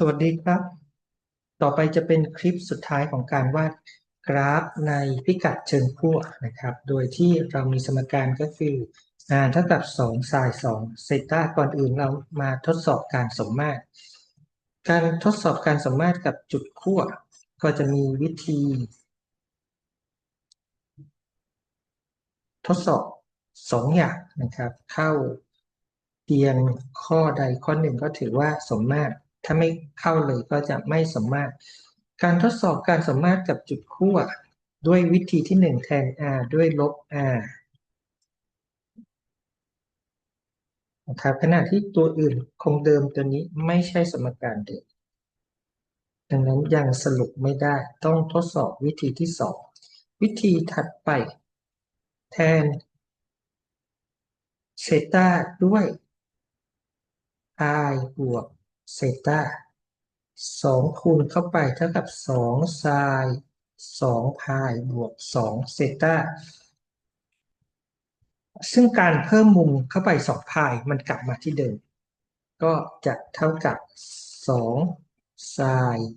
สวัสดีครับ ต่อไปจะเป็นคลิปสุดท้ายของการวาดกราฟในพิกัดเชิงขั้วนะครับ โดยที่เรามีสมการก็คือ r เท่ากับ 2 sin 2เซต้าก่อนอื่นเรามาทดสอบการสมมาตร การทดสอบการสมมาตรกับจุดขั้วก็จะมีวิธี ทดสอบสองอย่างนะครับ เข้าเพียงข้อใดข้อหนึ่งก็ถือว่าสมมาตร ถ้าไม่เข้าเลยก็จะไม่สมมาตร การทดสอบการสมมาตรกับจุดขั้วด้วยวิธีที่หนึ่งแทน r ด้วยลบ r นะครับขณะที่ตัวอื่นคงเดิมตัวนี้ไม่ใช่สมการเดิม ดังนั้นยังสรุปไม่ได้ต้องทดสอบวิธีที่สองวิธีถัดไป แทนเซตาด้วย i บวก เซต้าสองคูณเข้าไปเท่ากับสองไซน์สองพายบวกสองเซต้าซึ่งการเพิ่มมุมเข้าไปสองพายมันกลับมาที่เดิม ก็จะเท่ากับสองไซน์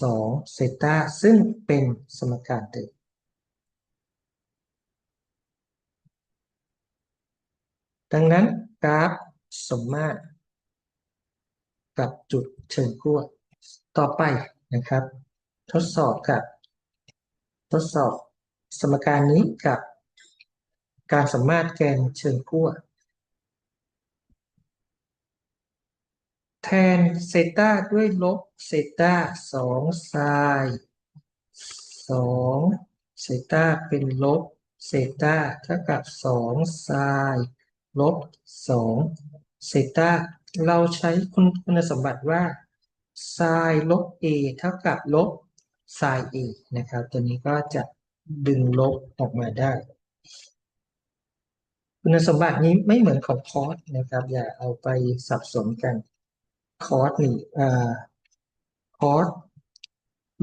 สองเซต้าซึ่งเป็นสมการเดิมดังนั้นกราฟสมมาตร กับจุดเชิงขั้วต่อไปนะครับ ทดสอบกับ ทดสอบสมการนี้กับการสมมาตรแกนเชิงขั้วแทนเซต้าด้วยลบเซต้าสองไซน์สองเซต้าเป็นลบเซต้าเท่ากับสองไซน์ลบสองเซต้า เราใช้คุณคุณสมบัติว่าไซน์ลบ a เท่ากับลบไซน์ a นะครับ ตัวนี้ก็จะดึงลบออกมาได้ คุณสมบัตินี้ไม่เหมือนของคอสนะครับ อย่าเอาไปสับสนกันคอสนี่อ่าคอส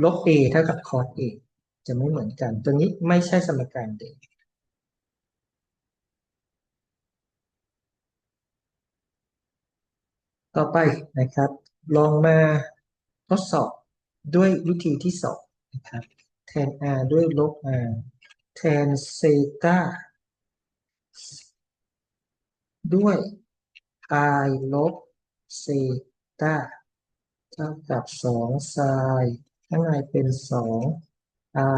ลบ a เท่ากับคอส a จะไม่เหมือนกัน ตัวนี้ไม่ใช่สมการเดิม ต่อไปนะครับ ลองมาทดสอบด้วยวิธีที่สองนะครับ แทน r ด้วยลบ r แทนเซตาด้วย i ลบเซตาเท่ากับสองไซน์ข้างในเป็นสอง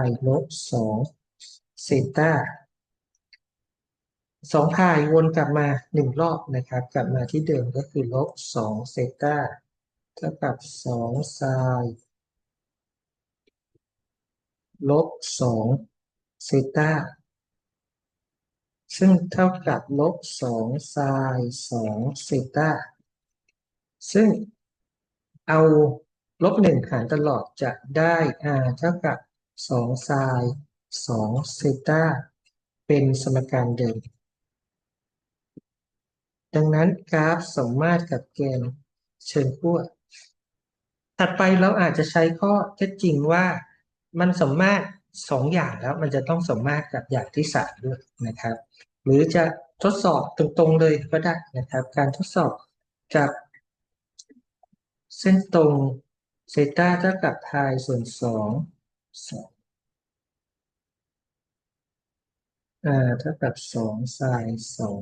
i ลบสองเซตา สองพายวนกลับมาหนึ่งรอบนะครับ กลับมาที่เดิมก็คือลบสองเซต้าเท่ากับสองไซน์ลบสองเซต้าซึ่งเท่ากับลบสองไซน์สองเซต้าซึ่งเอาลบหนึ่งหารตลอดจะได้ r เท่ากับสองไซน์สองเซต้าเป็นสมการเดิม ดังนั้นกราฟสมมาตรกับแกนเชิงขั้วถัดไปเราอาจจะใช้ข้อเท็จจริงว่ามันสมมาตรสองอย่างแล้วมันจะต้องสมมาตรกับอย่างที่สามด้วยนะครับ หรือจะทดสอบตรงๆเลยก็ได้นะครับ การทดสอบจากเส้นตรงเซต้าเท่ากับพายส่วนสองสองอ่าเท่ากับสองไซน์สอง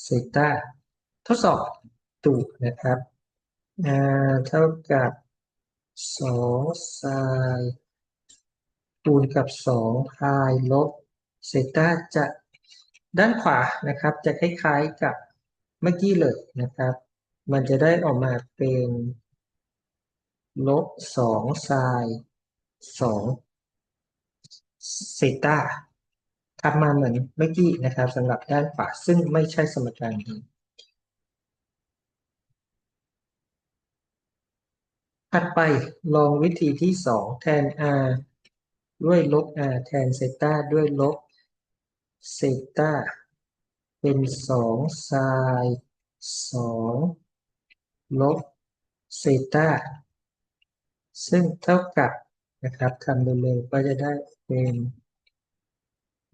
เซตาทดสอบถูกนะครับเท่ากับสองไซน์คูณกับสองพายลบเซตาจะด้านขวานะครับ จะคล้ายๆกับเมื่อกี้เลยนะครับ มันจะได้ออกมาเป็นลบสองไซน์สองเซตา ทำมาเหมือนเมื่อกี้นะครับสำหรับด้านขวาซึ่งไม่ใช่สมการนี้ถัดไปลองวิธีที่สองแทน r ด้วยลบ r แทนเซต้าด้วยลบเซต้าเป็นสองไซน์สองลบเซต้าซึ่งเท่ากับนะครับทำเร็วๆก็จะได้เป็น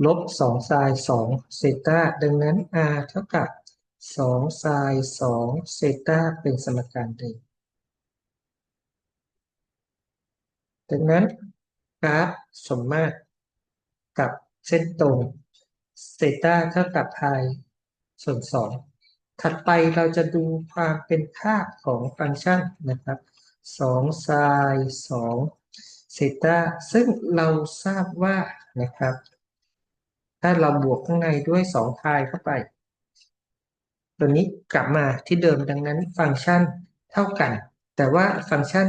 ลบสองไซน์สองเซต้าดังนั้น r เท่ากับสองไซน์สองเซต้าเป็นสมการเดิมดังนั้นกราฟสมมาตรกับเส้นตรงเซต้าเท่ากับพายส่วนสองถัดไปเราจะดูความเป็นค่าของฟังก์ชันนะครับสองไซน์สองเซต้าซึ่งเราทราบว่านะครับ ถ้าเราบวกข้างในด้วยสองพายเข้าไป ตัวนี้กลับมาที่เดิมดังนั้นฟังก์ชันเท่ากัน แต่ว่าฟังก์ชัน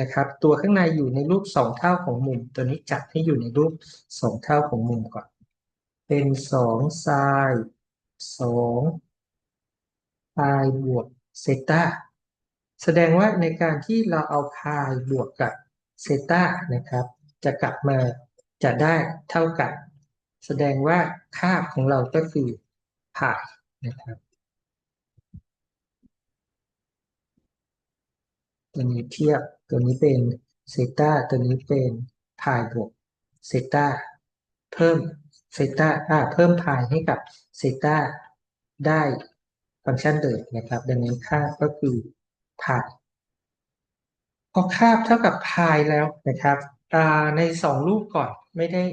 นะครับ ตัวข้างในอยู่ในรูปสองเท่าของมุม ตัวนี้จัดให้อยู่ในรูปสองเท่าของมุมก่อน เป็นสองไซน์สองพายบวกเซตาแสดงว่าในการที่เราเอาพายบวกกับเซตานะครับ จะกลับมาจะได้เท่ากัน แสดงว่าค่าของเราก็คือพายนะครับตัวนี้เทียบตัวนี้เป็นเซต้าตัวนี้เป็นพายบวกเซต้าเพิ่มเซต้าอ่าเพิ่มพายให้กับเซต้าได้ฟังก์ชันเดิมนะครับ ดังนั้นค่าก็คือพายพอคาบเท่ากับพายแล้วนะครับอ่าในสองรูปก่อนไม่ได้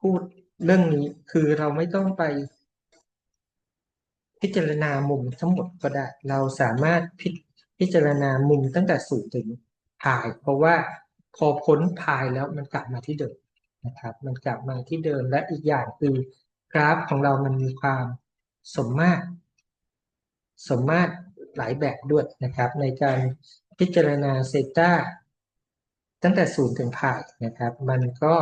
พูด เรื่องนี้คือเราไม่ต้องไป พิจารณามุมทั้งหมดก็ได้ เราสามารถพิพิจารณามุมตั้งแต่ศูนย์ถึงพาย เพราะว่าพอพ้นพายแล้วมันกลับมาที่เดิมนะครับ มันกลับมาที่เดิมและอีกอย่างคือกราฟของเรามันมีความสมมาตรสมมาตรหลายแบบด้วยนะครับ ในการพิจารณาเซต้าตั้งแต่ศูนย์ถึงพายนะครับ มันก็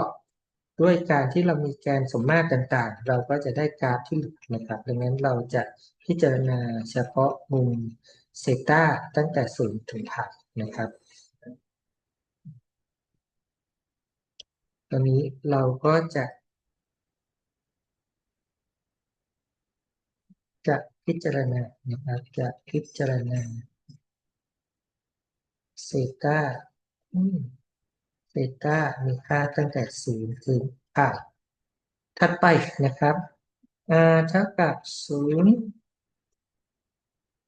ด้วยการที่เรามีแกนสมมาตรต่างๆ เราก็จะได้กราฟที่หลุดนะครับ ดังนั้นเราจะพิจารณาเฉพาะมุมเซต้าตั้งแต่ศูนย์ถึงพายนะครับ ตอนนี้เราก็จะ จะพิจารณานะครับจะพิจารณาเซต้า เซต้ามีค่าตั้งแต่ศูนย์ถึงพายถัดไปนะครับ r เท่ากับศูนย์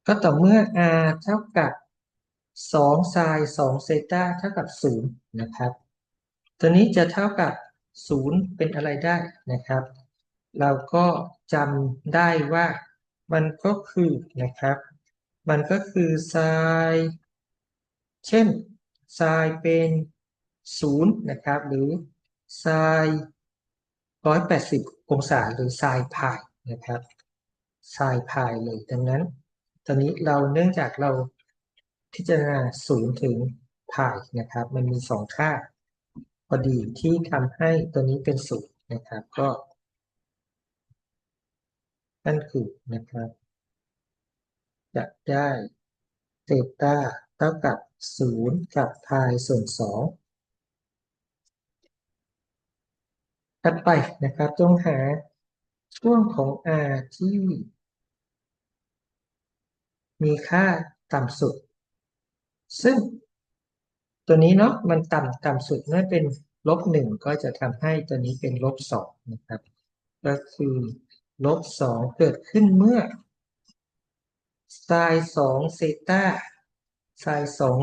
ก็ต่อเมื่อ r เท่ากับสองไซน์สองเซต้าเท่ากับศูนย์นะครับ ตัวนี้จะเท่ากับศูนย์เป็นอะไรได้นะครับ เราก็จำได้ว่ามันก็คือนะครับ มันก็คือไซน์เช่นไซน์เป็น 0นะครับหรือไซน์180 องศาหรือไซน์พายนะครับไซน์พายเลยดังนั้น ตอนนี้เราเนื่องจากเราพิจารณา0ถึงพายนะครับ มันมี 2 ค่าพอดีที่ทำให้ตัวนี้เป็นศูนย์นะครับก็นั่นคือนะครับ จะได้เตต้าเท่ากับ 0 กับพายส่วน 2 ถัดไปนะครับต้องหาช่วงของ r ที่ มีค่าต่ำสุด ซึ่งตัวนี้เนาะมันต่ำต่ำสุดเมื่อเป็นลบหนึ่งก็จะทำให้ตัวนี้เป็นลบสองนะครับ ก็คือลบสองเกิดขึ้นเมื่อไซน์สองเซตาไซน์สอง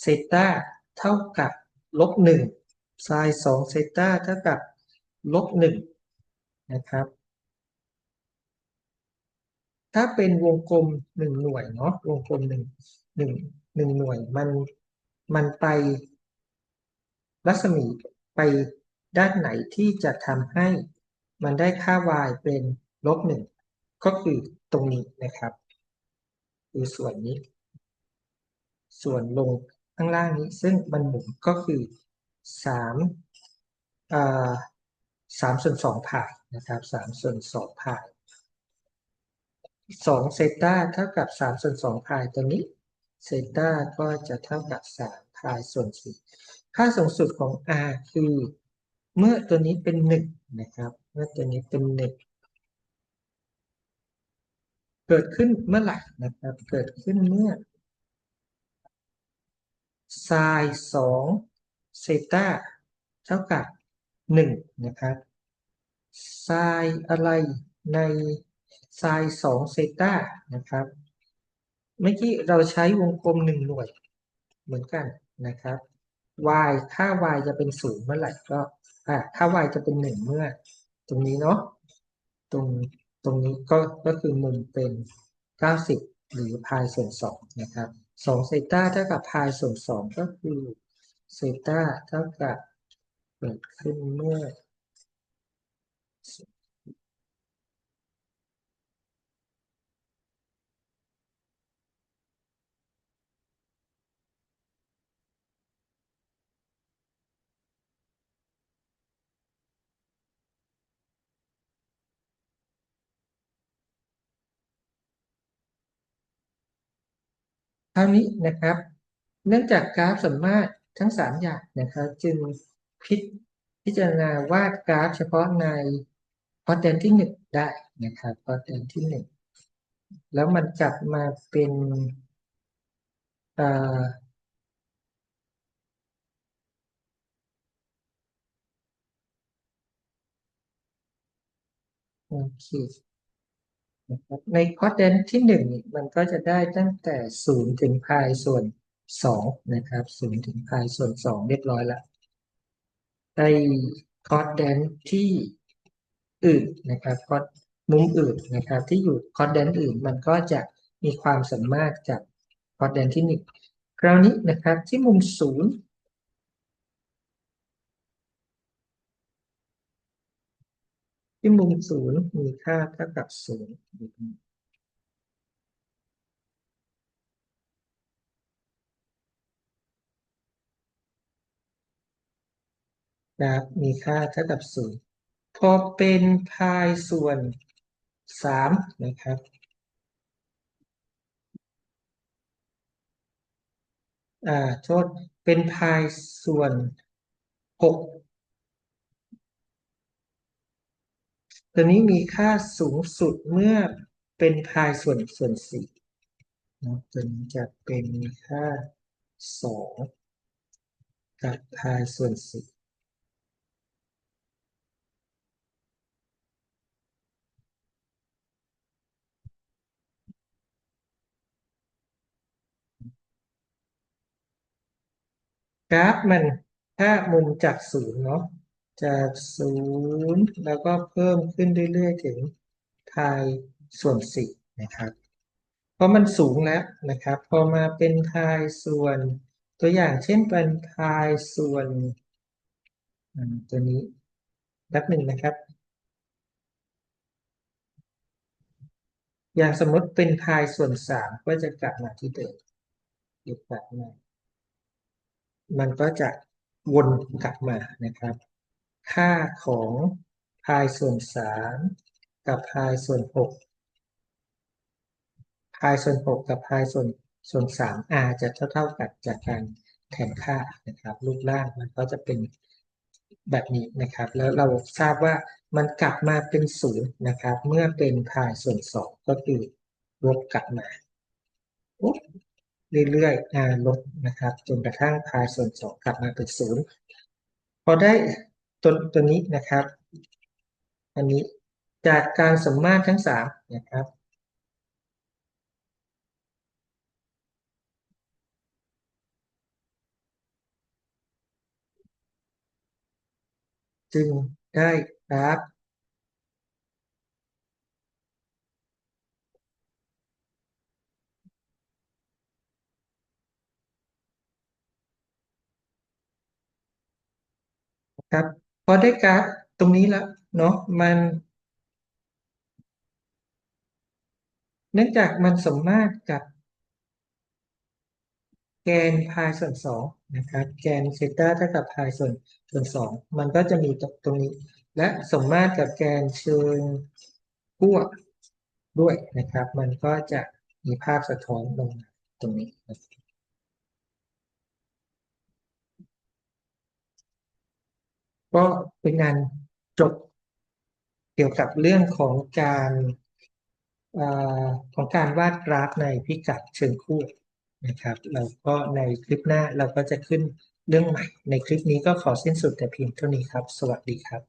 เซตาเท่ากับลบหนึ่งไซน์สองเซตาเท่ากับ ลบหนึ่งนะครับ ถ้าเป็นวงกลมหนึ่งหน่วยเนาะวงกลมหนึ่งหนึ่งหนึ่งหน่วยมันมันไป รัศมีไปด้านไหนที่จะทำให้มันได้ค่า y เป็นลบหนึ่งก็คือตรงนี้นะครับ คือส่วนนี้ ส่วนลงข้างล่างนี้ซึ่งมันหมุนก็คือสามอ่า สามส่วนสองพายนะครับสามส่วนสองพายสองเซต้าเท่ากับสามส่วนสองพายตัวนี้เซต้าก็จะเท่ากับสามพายส่วนสี่ค่าสูงสุดของ r คือ เมื่อตัวนี้เป็นหนึ่งนะครับ เมื่อตัวนี้เป็นหนึ่งเกิดขึ้นเมื่อไหร่นะครับ เกิดขึ้นเมื่อไซน์สองเซต้าเท่ากับ หนึ่งนะครับไซอะไรในไซสองเซตานะครับ เมื่อกี้เราใช้วงกลมหนึ่งหน่วย เหมือนกันนะครับ y ถ้า y จะเป็นศูนย์เมื่อไหร่ก็อ่าถ้า y จะเป็นหนึ่งเมื่อ ตรงนี้เนาะตรงตรงนี้ก็ก็คือมุมเป็น 90 หรือพายส่วนสองนะครับ2เซต้าเท่ากับพายส่วนสองก็คือเซต้าเท่ากับ เกิดขึ้นเมื่อคราวนี้นะครับ เนื่องจากกราฟส่วนมากทั้งสามอย่างนะครับ จึง พิพิจารณาวาดกราฟเฉพาะในคอร์ดแดนที่หนึ่งได้นะครับคอร์ดแดนที่หนึ่งแล้วมันกลับมาเป็นอ่าโอเคนะครับในคอร์ดแดนที่หนึ่งมันก็จะได้ตั้งแต่ศูนย์ถึงพายส่วนสองนะครับศูนย์ถึงพายส่วนสองเรียบร้อยแล้ว ในคอร์ดแดนที่อื่นนะครับคอร์ดมุมอื่นนะครับ ที่อยู่คอร์ดแดนอื่นมันก็จะมีความสามารถกับคอร์ดแดนที่หนึ่งคราวนี้นะครับที่มุมศูนย์ที่มุมศูนย์มีค่าเท่ากับศูนย์ นะมีค่าเท่ากับศูนย์พอเป็นพายส่วนสามนะครับอ่าโทษเป็นพายส่วนหกตัวนี้มีค่าสูงสุดเมื่อเป็นพายส่วนส่วนสี่นะตัวนี้จะเป็นค่าสองกับพายส่วนสี่ กราฟมันถ้ามุมจากศูนย์เนาะจากศูนย์แล้วก็เพิ่มขึ้นเรื่อยๆถึงพายส่วนสี่นะครับเพราะมันสูงแล้วนะครับ พอมาเป็นพายส่วนตัวอย่างเช่นเป็นพายส่วนตัวนี้ดับหนึ่งนะครับ อย่างสมมติเป็นพายส่วนสามก็จะกลับมาที่เดิมอีกแบบนึง มันก็จะวนกลับมานะครับ ค่าของพายส่วนสามกับพายส่วนหกพายส่วนหกกับพายส่วนส่วนสาม r จะเท่าเท่ากันจากการแทนค่านะครับ รูปร่างมันก็จะเป็นแบบนี้นะครับ แล้วเราทราบว่ามันกลับมาเป็นศูนย์นะครับ เมื่อเป็นพายส่วนสองก็คือลบกลับมา เรื่อยๆลดนะครับ จนกระทั่งพายส่วนสองกลับมาเป็นศูนย์พอได้ตัวตัวนี้นะครับ อันนี้จากการสมมาตรทั้งสามนะครับจึงได้กราฟ ครับ พอได้กราฟตรงนี้แล้วเนาะมัน เนื่องจากมันสมมาตรกับ แกนพายส่วนสองนะครับ แกนเซต้าเท่ากับพายส่วนส่วนสองมันก็จะมีตรงนี้ และสมมาตรกับแกนเชิงขั้วด้วยนะครับ มันก็จะมีภาพสะท้อนลงตรงนี้ ก็เป็นงานจบเกี่ยวกับเรื่องของการอของการวาดกราฟในพิกัดเชิงคู่นะครับเราก็ในคลิปหน้าเราก็จะขึ้นเรื่องใหม่ ในคลิปนี้ก็ขอสิ้นสุดแต่เพียงเท่านี้ครับ สวัสดีครับ